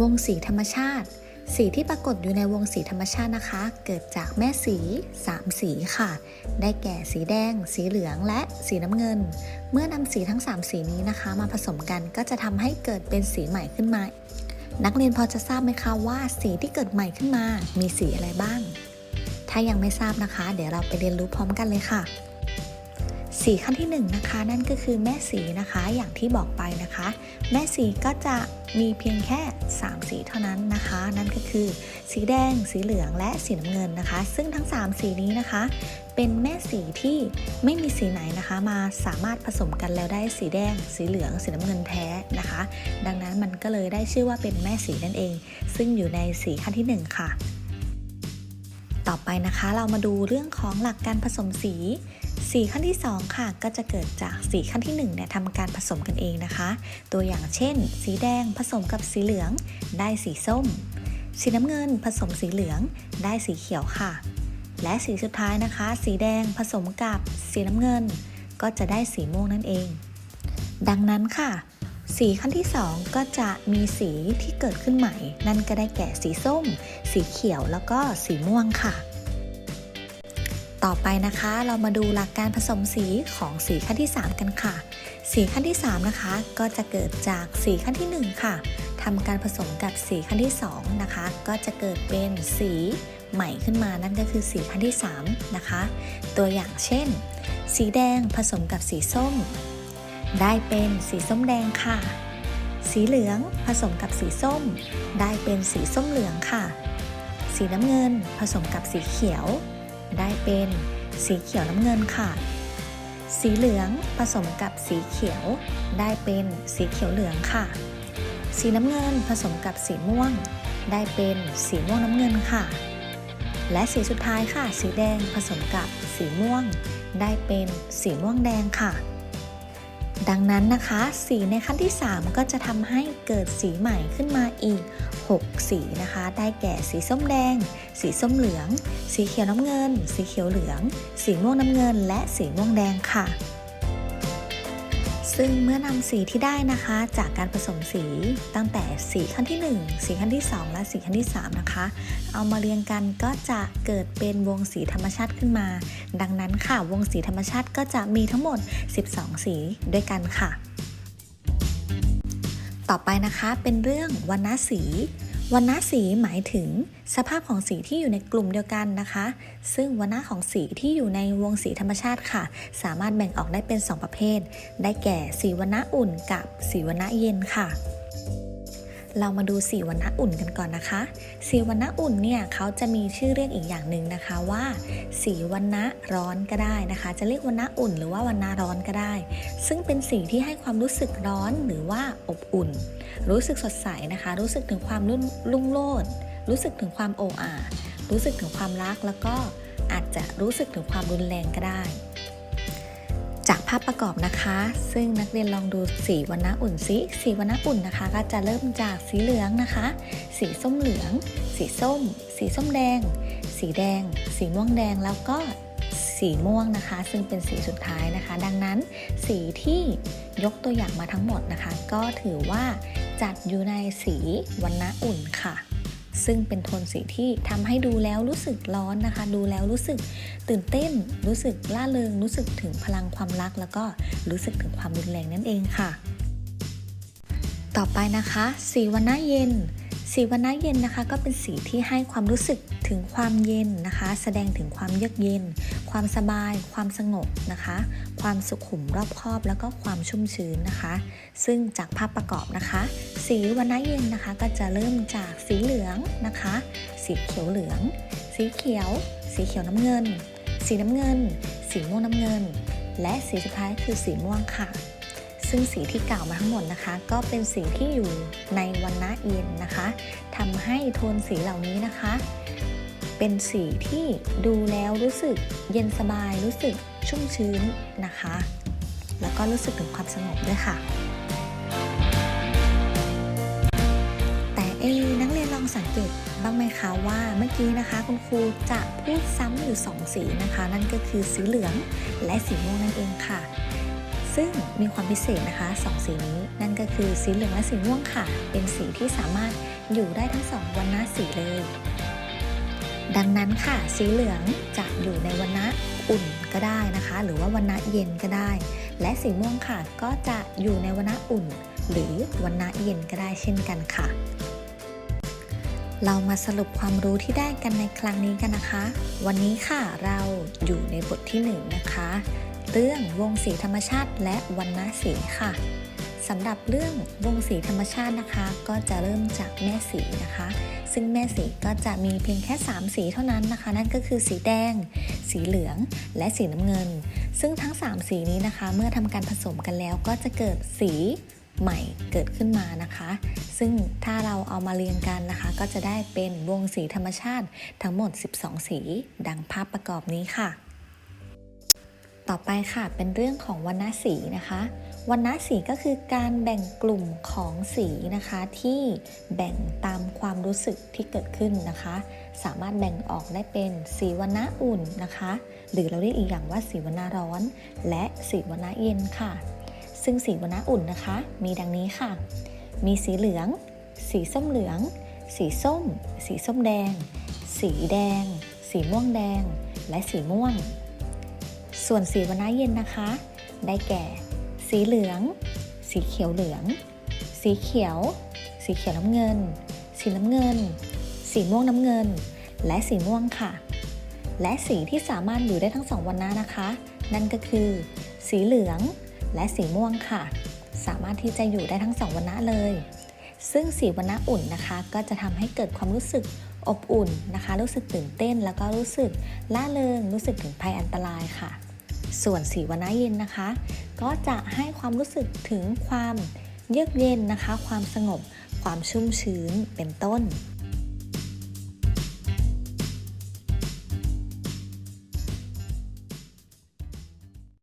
วงสีธรรมชาติ สีที่ปรากฏอยู่ในวงสีธรรมชาตินะคะ เกิดจากแม่สี 3 สีค่ะ ได้แก่สีแดง สีเหลืองและสีน้ำเงิน เมื่อนำสีทั้ง 3 สีนี้นะคะ มาผสมกันก็จะทำให้เกิดเป็นสีใหม่ขึ้นมา นักเรียนพอจะทราบไหมคะว่าสีที่เกิดใหม่ขึ้นมา มีสีอะไรบ้าง ถ้ายังไม่ทราบนะคะ เดี๋ยวเราไปเรียนรู้พร้อมกันเลยค่ะ สีขั้นที่1นงนะคะ นั่นก็คือแม่สีนะคะอย่างที่บอกไปนะคะ แม่สีก็จะมีเพียงแค่ 3 สีเท่านั้นนะคะ นั่นก็คือ สีแดง สีเหลืองและสีน้ำเงินนะคะ ซึ่งทั้ง 3 สีนี้นะคะ เป็นแม่สีที่ไม่มีสีไหนนะคะ มาสามารถผสมกันแล้วได้สีแดง สีเหลือง สีน้ำเงินแท้นะคะ ดังนั้นมันก็เลยได้ชื่อว่าเป็นแม่สีนั่นเอง ซึ่งอยู่ในสีขั้นที่ 1 ค่ะ ต่อไปนะคะเรามาดูเรื่องของหลักการผสมสี สีขั้นที่ 2 ค่ะ ก็จะเกิดจากสีขั้นที่1เนี่ยทำการผสมกันเองนะคะ ตัวอย่างเช่น สีแดงผสมกับสีเหลือง ได้สีส้ม สีน้ำเงินผสมสีเหลือง ได้สีเขียวค่ะ และสีสุดท้ายนะคะ สีแดงผสมกับสีน้ำเงิน ก็จะได้สีม่วงนั่นเอง ดังนั้นค่ะ สีขั้นที่ 2 ก็จะมีสีที่เกิดขึ้นใหม่ นั่นก็ได้แก่สีส้ม สีเขียวแล้วก็สีม่วงค่ะ ต่อไปนะคะ เรามาดูหลักการผสมสีของสีขั้นที่ 3 กันค่ะ สีขั้นที่ 3 นะคะ ก็จะเกิดจากสีขั้นที่ 1 ค่ะทำการผสมกับสีขั้นที่ 2 นะคะ ก็จะเกิดเป็นสีใหม่ขึ้นมานั่นก็คือสีขั้นที่ 3 นะคะ ตัวอย่างเช่น สีแดงผสมกับสีส้ม ได้เป็นสีส้มแดงค่ะ สีเหลืองผสมกับสีส้ม ได้เป็นสีส้มเหลืองค่ะ สีน้ำเงินผสมกับสีเขียว ได้เป็นสีเขียวน้ำเงินค่ะ สีเหลืองผสมกับสีเขียว ได้เป็นสีเขียวเหลืองค่ะ สีน้ำเงินผสมกับสีม่วง ได้เป็นสีม่วงน้ำเงินค่ะ และสีสุดท้ายค่ะ สีแดงผสมกับสีม่วง ได้เป็นสีม่วงแดงค่ะ ดังนั้นนะคะ สีในขั้นที่ 3 ก็จะทำให้เกิดสีใหม่ขึ้นมาอีก 6 สีนะคะ ได้แก่สีส้มแดง สีส้มเหลือง สีเขียวน้ำเงิน สีเขียวเหลือง สีม่วงน้ำเงิน และสีม่วงแดงค่ะ ซึ่งเมื่อนำสีที่ได้นะคะ จากการผสมสีตั้งแต่สีขั้นที่ 1 สีขั้นที่ 2 และสีขั้นที่ 3 นะคะ เอามาเรียงกันก็จะเกิดเป็นวงสีธรรมชาติขึ้นมา ดังนั้นค่ะวงสีธรรมชาติก็จะมีทั้งหมด 12 สีด้วยกันค่ะ ต่อไปนะคะเป็นเรื่องวรรณสี วันณสีหมายถึงสภาพของสีที่อยู่ในกลุ่มเดียวกันนะคะ ซึ่งวันณะของสีที่อยู่ในวงสีธรรมชาติค่ะ สามารถแบ่งออกได้เป็น 2 ประเภท ได้แก่สีวันณะอุ่นกับสีวันณะเย็นค่ะ เรามาดูสีวรรณะอุ่นกันก่อนนะคะสีวรรณะอุ่นเนี่ยเขาจะมีชื่อเรียกอีกอย่างหนึ่งนะคะว่าสีวรรณะร้อนก็ได้นะคะ จะเรียกวรรณะอุ่น หรือว่าวรรณะร้อนก็ได้ ซึ่งเป็นสีที่ให้ความรู้สึกร้อนหรือว่าอบอุ่น รู้สึกสดใสนะคะ รู้สึกถึงความรุ่นรุ่งโรจน์รู้สึกถึงความโอ้อารู้สึกถึงความรักแล้วก็อาจจะรู้สึกถึงความรุนแรงก็ได้ จากภาพประกอบนะคะ ซึ่งนักเรียนลองดูสีวรรณะอุ่นซิสีวรรณะอุ่นนะคะ ก็จะเริ่มจากสีเหลืองนะคะ สีส้มเหลือง สีส้ม สีส้มแดง สีแดง สีม่วงแดงแล้วก็สีม่วงนะคะ ซึ่งเป็นสีสุดท้ายนะคะ ดังนั้นสีที่ยกตัวอย่างมาทั้งหมดนะคะ ก็ถือว่าจัดอยู่ในสีวรรณะอุ่นค่ะ ซึ่งเป็นโทนสีที่ทำให้ดูแล้วรู้สึกร้อนนะคะ ดูแล้วรู้สึกตื่นเต้น รู้สึกล่าเริง รู้สึกถึงพลังความรัก แล้วก็รู้สึกถึงความรุนแรงนั่นเองค่ะ ต่อไปนะคะสีวรรณะเย็นสีวรรณะเย็นนะคะก็เป็นสีที่ให้ความรู้สึกถึงความเย็นนะคะ แสดงถึงความเยือกเย็น ความสบาย ความสงบนะคะ ความสุขุมรอบคอบแล้วก็ความชุ่มชื้นนะคะ ซึ่งจากภาพประกอบนะคะ สีวรรณะเย็นนะคะ ก็จะเริ่มจากสีเหลืองนะคะ สีเขียวเหลือง สีเขียว สีเขียวน้ำเงิน สีน้ำเงิน สีม่วงน้ำเงิน และสีสุดท้ายคือสีม่วงค่ะซึ่งสีที่กล่าวมาทั้งหมดนะคะ ก็เป็นสีที่อยู่ในวรรณะเย็นนะคะทำให้โทนสีเหล่านี้นะคะ เป็นสีที่ดูแล้วรู้สึกเย็นสบายรู้สึกชุ่มชื้นนะคะ แล้วก็รู้สึกถึงความสงบด้วยค่ะ แต่เอนักเรียนลองสังเกตบ้างไหมคะว่าเมื่อกี้นะคะ คุณครูจะพูดซ้ำอยู่สองสีนะคะ นั่นก็คือสีเหลืองและสีม่วงนั่นเองค่ะ ซึ่งมีความพิเศษนะคะสองสีนี้ นั่นก็คือสีเหลืองและสีม่วงค่ะ เป็นสีที่สามารถอยู่ได้ทั้งสองวรรณะสีเลย ดังนั้นค่ะสีเหลืองจะอยู่ในวรรณะอุ่นก็ได้นะคะ หรือว่าวรรณะเย็นก็ได้ และสีม่วงค่ะก็จะอยู่ในวรรณะอุ่น หรือวรรณะเย็นก็ได้เช่นกันค่ะ เรามาสรุปความรู้ที่ได้กันในครั้งนี้กันนะคะ วันนี้ค่ะเราอยู่ในบทที่หนึ่งนะคะ เรื่องวงสีธรรมชาติและวรรณสีค่ะ สำหรับเรื่องวงสีธรรมชาตินะคะ ก็จะเริ่มจากแม่สีนะคะ ซึ่งแม่สีก็จะมีเพียงแค่ 3 สีเท่านั้นนะคะ นั่นก็คือสีแดง สีเหลือง และสีน้ำเงิน ซึ่งทั้ง 3 สีนี้นะคะ เมื่อทำการผสมกันแล้วก็จะเกิดสีใหม่เกิดขึ้นมานะคะ ซึ่งถ้าเราเอามาเรียงกันนะคะ ก็จะได้เป็นวงสีธรรมชาติทั้งหมด 12 สี ดังภาพประกอบนี้ค่ะ ต่อไปค่ะเป็นเรื่องของวรรณสีนะคะ วรรณสีก็คือการแบ่งกลุ่มของสีนะคะที่แบ่งตามความรู้สึกที่เกิดขึ้นนะคะ สามารถแบ่งออกได้เป็นสีวรรณะอุ่นนะคะ หรือเราเรียกอีกอย่างว่าสีวรรณะร้อน และสีวรรณะเย็นค่ะ ซึ่งสีวรรณะอุ่นนะคะ มีดังนี้ค่ะ มีสีเหลือง สีส้มเหลือง สีส้ม สีส้มแดง สีแดง สีม่วงแดง และสีม่วง ส่วนสีวรรณะเย็นนะคะ ได้แก่ สีเหลือง สีเขียวเหลือง สีเขียว สีเขียวน้ำเงิน สีน้ำเงิน สีม่วงน้ำเงิน และสีม่วงค่ะ และสีที่สามารถอยู่ได้ทั้งสองวรรณะนะคะ นั่นก็คือ สีเหลืองและสีม่วงค่ะ สามารถที่จะอยู่ได้ทั้งสองวรรณะเลย ซึ่งสีวรรณะอุ่นนะคะ ก็จะทำให้เกิดความรู้สึกอบอุ่นนะคะ รู้สึกตื่นเต้นแล้วก็รู้สึกล่าเริงรู้สึกถึงภัยอันตรายค่ะ ส่วนสีวนาเย็นนะคะ ก็จะให้ความรู้สึกถึงความเยือกเย็นนะคะ ความสงบ ความชุ่มชื้นเป็นต้น